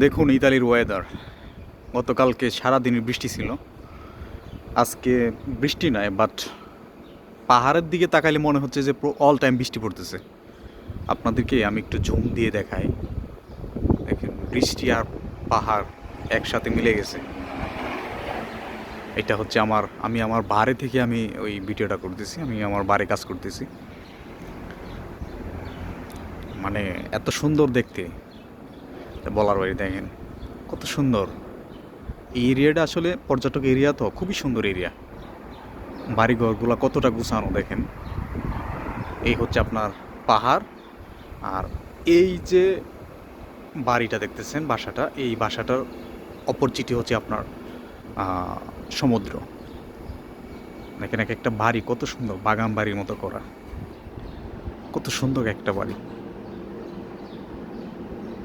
দেখুন ইতালির ওয়েদার গতকালকে সারাদিনই বৃষ্টি ছিল। আজকে বৃষ্টি নয় বাট পাহাড়ের দিকে তাকাইলে মনে হচ্ছে যে অল টাইম বৃষ্টি পড়তেছে। আপনাদেরকে আমি একটু ঝুম দিয়ে দেখাই। দেখেন, বৃষ্টি আর পাহাড় একসাথে মিলে গেছে। এটা হচ্ছে আমার, আমি আমার বাড়ি থেকে আমি ওই ভিডিওটা করতেছি, আমি আমার বাড়ি কাজ করতেছি। মানে এত সুন্দর দেখতে। বলার বাড়ি দেখেন। কত সুন্দর। এই এরিয়াটা আসলে পর্যটক এরিয়া তো, খুবই সুন্দর এরিয়া। বাড়িঘরগুলো কতটা গুছানো, দেখেন। এই হচ্ছে আপনার পাহাড়। আর এই যে বাড়িটা দেখতেছেন, বাসাটা, এই বাসাটার অপরচিটি হচ্ছে আপনার সমুদ্র। দেখেন এক একটা বাড়ি, কত সুন্দর, বাগান বাড়ির মতো করা। কত সুন্দর একটা বাড়ি।